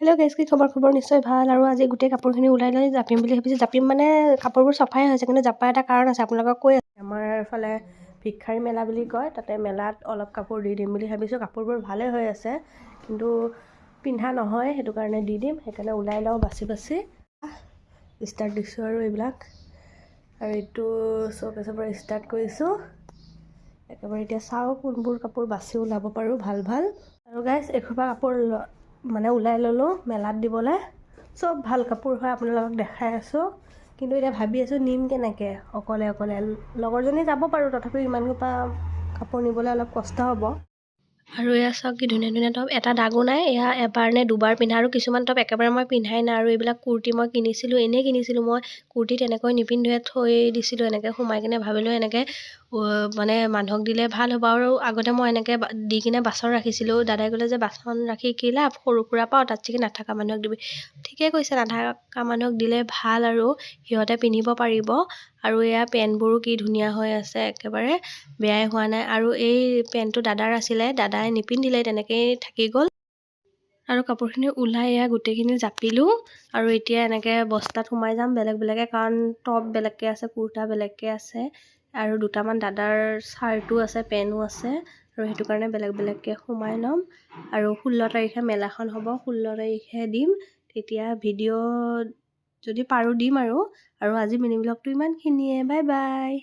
Hello guys কি খবৰ? খবৰ নিশ্চয় ভাল। আৰু আজি গোটেই কাপোৰখিনি ওলাই লৈ জাপিম বুলি ভাবিছোঁ। জাপিম মানে কাপোৰবোৰ চফাই হৈছে কিন্তু জাপাৰ এটা কাৰণ আছে। আপোনালোকক কৈ আছে। আমাৰ ফালে ভিক্ষাৰী মেলা বুলি কয়। তাতে মেলাত অলপ কাপোৰ দি দিম বুলি ভাবিছোঁ। কাপোৰবোৰ ভালেই হৈ আছে কিন্তু পিন্ধা নহয় সেইটো কাৰণে দি দিম। সেইকাৰণে ওলাই লওঁ বাচি বাচি। ষ্টাৰ্ট দিছোঁ আৰু এইবিলাক। আৰু এইটো চৌকেছৰ ষ্টাৰ্ট কৰিছোঁ। একেবাৰে এতিয়া চাওঁ কোনবোৰ কাপোৰ বাচি ওলাব পাৰোঁ ভাল ভাল। আৰু গাইজ এসোপা কাপোৰ মানে ওলাই ল'লোঁ মেলাত দিবলৈ। চব ভাল কাপোৰ হয় আপোনালোকক দেখাই আছোঁ। কিন্তু এতিয়া ভাবি আছোঁ নিম কেনেকৈ? অকলে অকলে। লগৰজনী যাব পাৰোঁ তথাপিও ইমান সোপা কাপোৰ নিবলৈ অলপ কষ্ট হ'ব। আৰু এয়া চাওক কি ধুনীয়া ধুনীয়া টপ এটা দাগো নাই এয়া এবাৰ নে দুবাৰ পিন্ধা আৰু কিছুমান টপ একেবাৰে মই পিন্ধাই নাই আৰু এইবিলাক কুৰ্তি মই কিনিছিলোঁ এনেই কিনিছিলোঁ। মই কুৰ্তি তেনেকৈ নিপিন্ধোৱে থৈ দিছিলোঁ এনেকৈ সোমাই কিনে ভাবিলোঁ এনেকৈ মানে মানুহক দিলে ভাল হ'ব আৰু আগতে মই এনেকৈ দি কিনে বাচন ৰাখিছিলোঁ। দাদাই ক'লে যে বাচন ৰাখি কি লাভ? সৰু সুৰা পাওঁ তাত চাগে নাথাকা মানুহক দিবি। ঠিকে কৈছে নাথাকা মানুহক দিলে ভাল আৰু সিহঁতে পিন্ধিব পাৰিব। আৰু এয়া পেণ্টবোৰো কি ধুনীয়া হৈ আছে একেবাৰে বেয়াই হোৱা নাই। আৰু এই পেণ্টটো দাদাৰ আছিলে দাদাই নিপিন্ধিলে তেনেকেই থাকি গ'ল। আৰু কাপোৰখিনি ওলাই এয়া গোটেইখিনি জাপিলোঁ। আৰু এতিয়া এনেকৈ বস্তাত সোমাই যাম বেলেগ বেলেগে কাৰণ টপ বেলেগকৈ আছে কুৰ্তা বেলেগকৈ আছে। আৰু দুটামান দাদাৰ চাৰ্টো আছে পেনো আছে। আৰু সেইটো কাৰণে বেলেগ বেলেগকৈ সোমাই ল'ম। আৰু ষোল্ল তাৰিখে মেলাখন হ'ব ষোল্ল তাৰিখে দিম। তেতিয়া ভিডিঅ' যদি পাৰোঁ দিম আৰু। আৰু আজি মিনি ব্লগটো ইমানখিনিয়ে। Bye bye.